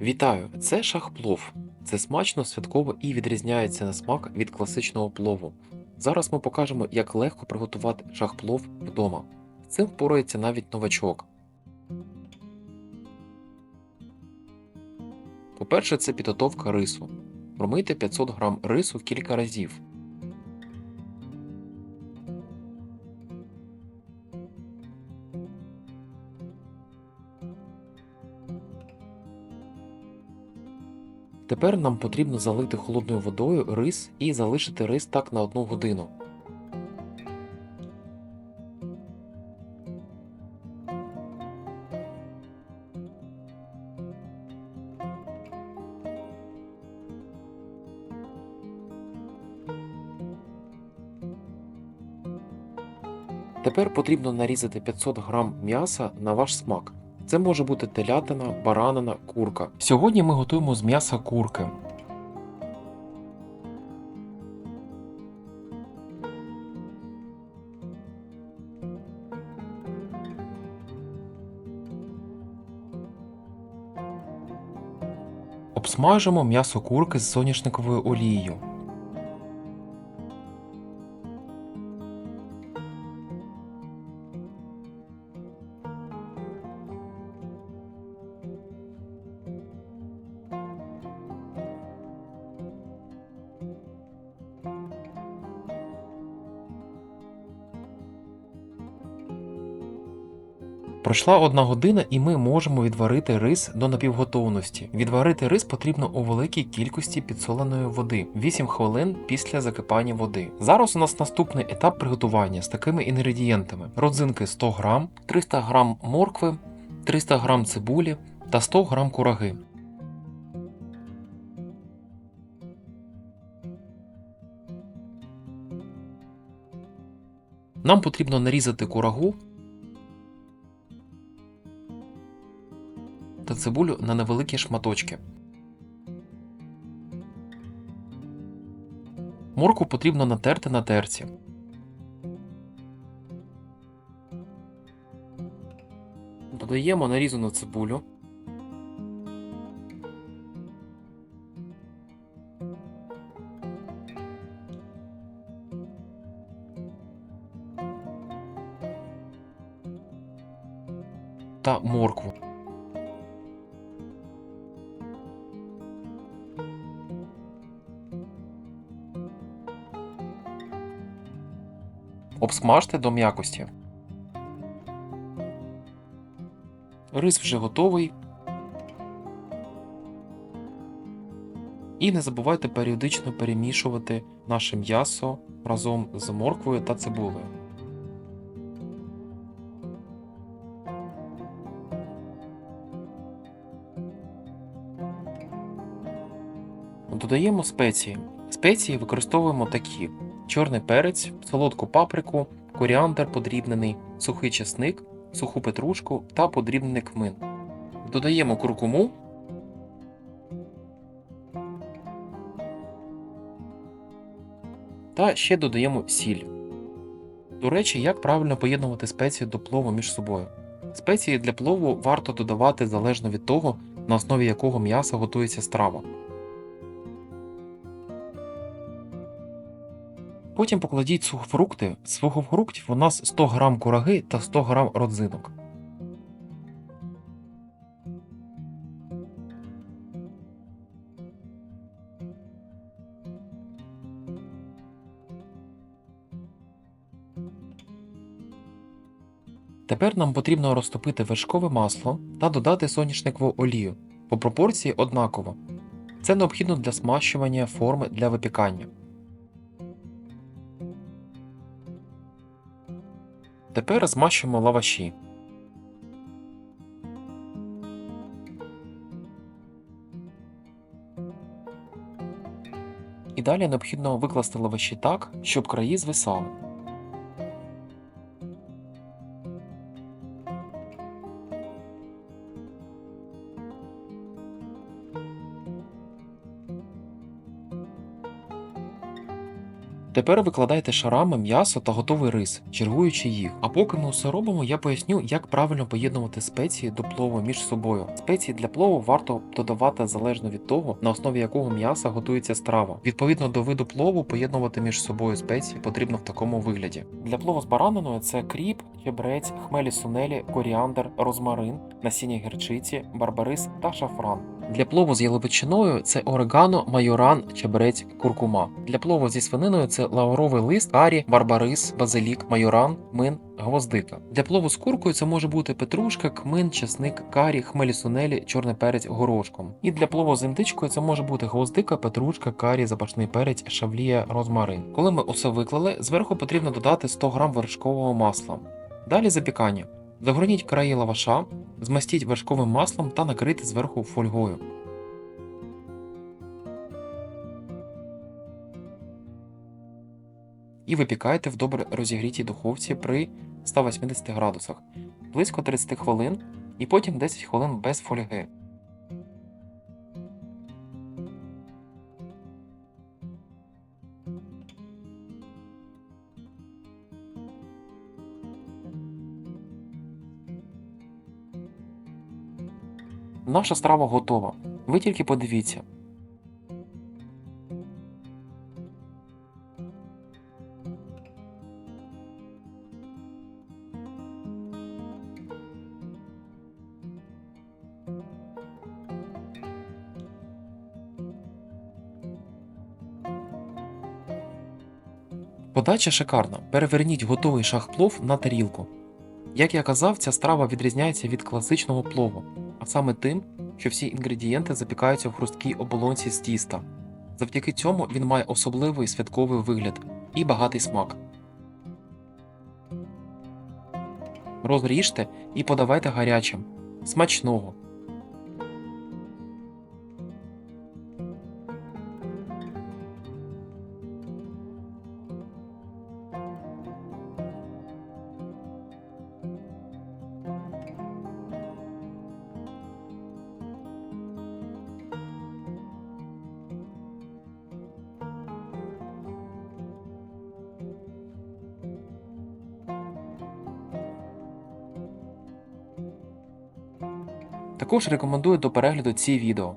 Вітаю! Це шахплов. Це смачно, святково і відрізняється на смак від класичного плову. Зараз ми покажемо, як легко приготувати шахплов вдома. З цим впорається навіть новачок. По-перше, це підготовка рису. Промийте 500 г рису кілька разів. Тепер нам потрібно залити холодною водою рис і залишити рис так на 1 годину. Тепер потрібно нарізати 500 г м'яса на ваш смак. Це може бути телятина, баранина, курка. Сьогодні ми готуємо з м'яса курки. Обсмажимо м'ясо курки з соняшниковою олією. Пройшла одна година, і ми можемо відварити рис до напівготовності. Відварити рис потрібно у великій кількості підсоленої води 8 хвилин після закипання води. Зараз у нас наступний етап приготування з такими інгредієнтами: родзинки 100 г, 300 г моркви, 300 г цибулі та 100 г кураги. Нам потрібно нарізати курагу цибулю на невеликі шматочки. Морку потрібно натерти на терці. Додаємо нарізану цибулю. Та моркву. Обсмажте до м'якості. Рис вже готовий. І не забувайте періодично перемішувати наше м'ясо разом з морквою та цибулею. Додаємо спеції. Спеції використовуємо такі: чорний перець, солодку паприку, коріандр подрібнений, сухий чесник, суху петрушку та подрібнений кмин. Додаємо куркуму. Та ще додаємо сіль. До речі, як правильно поєднувати спеції до плову між собою. Спеції для плову варто додавати залежно від того, на основі якого м'яса готується страва. Потім покладіть сухофрукти. З сухофруктів у нас 100 г кураги та 100 г родзинок. Тепер нам потрібно розтопити вершкове масло та додати соняшникову олію по пропорції однаково. Це необхідно для смащування форми для випікання. Тепер змащуємо лаваші. І далі необхідно викласти лаваші так, щоб краї звисали. Тепер викладайте шарами м'ясо та готовий рис, чергуючи їх. А поки ми усе робимо, я поясню, як правильно поєднувати спеції до плову між собою. Спеції для плову варто додавати залежно від того, на основі якого м'яса готується страва. Відповідно до виду плову, поєднувати між собою спеції потрібно в такому вигляді. Для плову з бараниною це кріп, чебрець, хмелі сунелі, коріандр, розмарин, насіння гірчиці, барбарис та шафран. Для плову з яловичиною це орегано, майоран, чебрець, куркума. Для плову зі свининою це лавровий лист, карі, барбарис, базилік, майоран, мин, гвоздика. Для плову з куркою це може бути петрушка, кмин, чесник, карі, хмелі сунелі, чорний перець горошком. І для плову з індичкою це може бути гвоздика, петрушка, карі, запашний перець, шавлія, розмарин. Коли ми усе виклали, зверху потрібно додати 100 г вершкового масла. Далі запікання. Загорніть краї лаваша, змастіть вершковим маслом та накрийте зверху фольгою. І випікайте в добре розігрітій духовці при 180 градусах близько 30 хвилин і потім 10 хвилин без фольги. Наша страва готова. Ви тільки подивіться. Подача шикарна. Переверніть готовий шах плов на тарілку. Як я казав, ця страва відрізняється від класичного плову, саме тим, що всі інгредієнти запікаються в хрусткій оболонці з тіста. Завдяки цьому він має особливий святковий вигляд і багатий смак. Розріжте і подавайте гарячим. Смачного! Також рекомендую до перегляду ці відео.